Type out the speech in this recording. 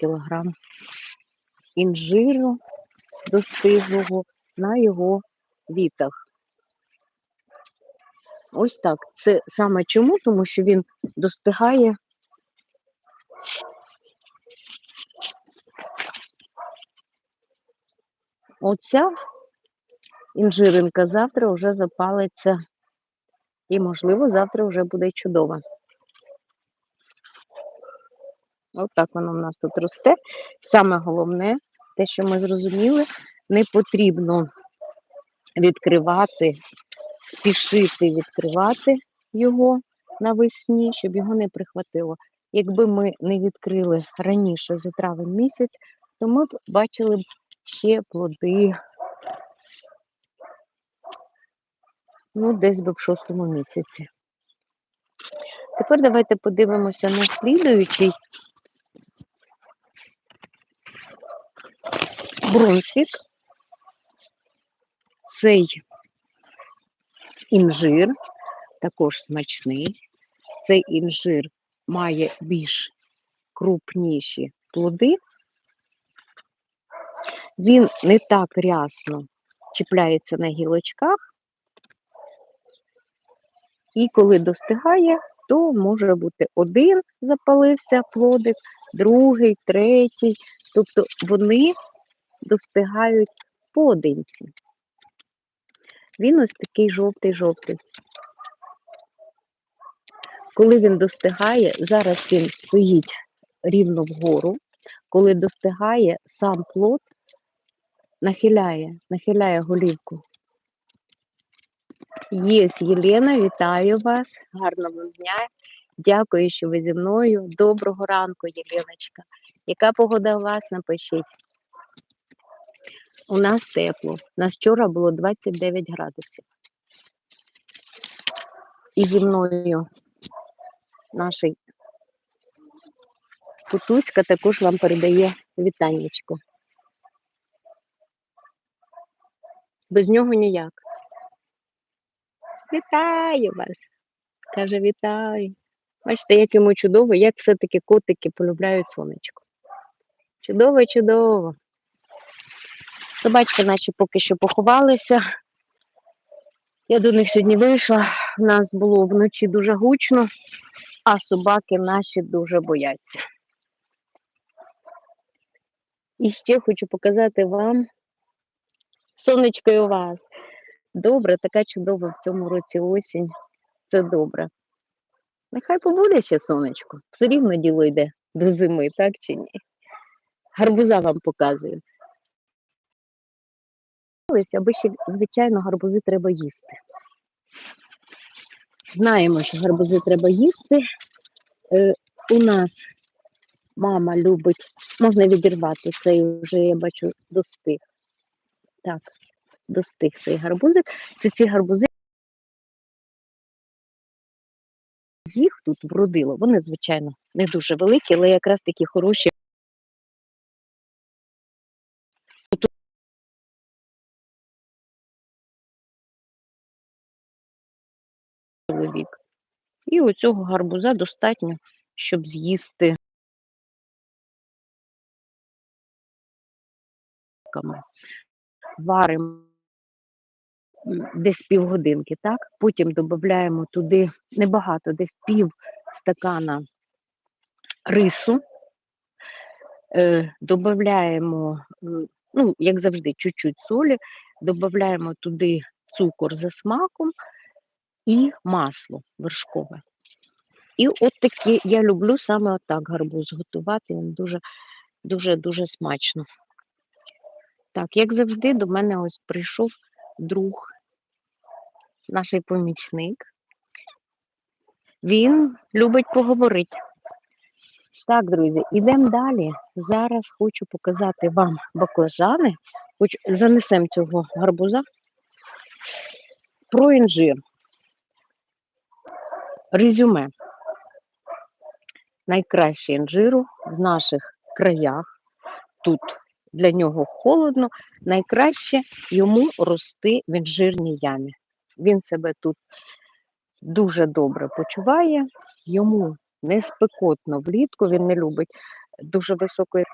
кг інжиру достиглого на його вітах. Ось так. Це саме чому? Тому що він достигає оця інжиринка завтра вже запалиться. І, можливо, завтра вже буде чудова. От так воно в нас тут росте. Саме головне, те, що ми зрозуміли, не потрібно відкривати, спішити відкривати його навесні, щоб його не прихватило. Якби ми не відкрили раніше за травень місяць, то ми б бачили б ще плоди, ну, десь би в шостому місяці. Тепер давайте подивимося на слідуючий брунфік. Цей інжир також смачний. Цей інжир має більш крупніші плоди. Він не так рясно чіпляється на гілочках, і коли достигає, то може бути один запалився плодик, другий, третій. Тобто вони достигають поодинці. Він ось такий жовтий-жовтий. Коли він достигає, зараз він стоїть рівно вгору. Коли достигає, сам плод нахиляє, нахиляє голівку. Є Єлена, вітаю вас, гарного дня. Дякую, що ви зі мною. Доброго ранку, Єленочка. Яка погода у вас напишіть? У нас тепло. У нас вчора було 29 градусів. І зі мною наша Кутуська також вам передає вітаннячко. Без нього ніяк. Вітаю вас! Каже, вітаю. Бачите, як йому чудово, як все-таки котики полюбляють сонечко. Чудово, чудово. Собачки наші поки що поховалися. Я до них сьогодні вийшла. У нас було вночі дуже гучно, а собаки наші дуже бояться. І ще хочу показати вам сонечко і у вас. Добре, така чудова в цьому році осінь. Це добре. Нехай побуде ще сонечко. Все рівно діло йде до зими, так чи ні? Гарбуза вам показую. Аби ще, звичайно, гарбузи треба їсти. Знаємо, що гарбузи треба їсти. Е, у нас мама любить, можна відірвати цей вже, я бачу, достиг. Так, достиг цей гарбузик. Це ці гарбузи. Їх тут вродило. Вони, звичайно, не дуже великі, але якраз такі хороші. Чоловік. І у цього гарбуза достатньо, щоб з'їсти. Варимо десь півгодинки, так? Потім додаємо туди небагато, десь пів стакана рису, е, додаємо, ну, як завжди, чуть-чуть солі, додаємо туди цукор за смаком і масло вершкове. І от такі, я люблю саме отак гарбуз готувати, він дуже, дуже, дуже смачно. Так, як завжди, до мене ось прийшов друг, наш помічник. Він любить поговорити. Так, друзі, ідемо далі. Зараз хочу показати вам баклажани. Хоч занесемо цього гарбуза про інжир. Резюме. Найкраще інжиру в наших краях. Тут для нього холодно, найкраще йому рости в інжирній ямі. Він себе тут дуже добре почуває, йому не спекотно влітку, він не любить дуже високої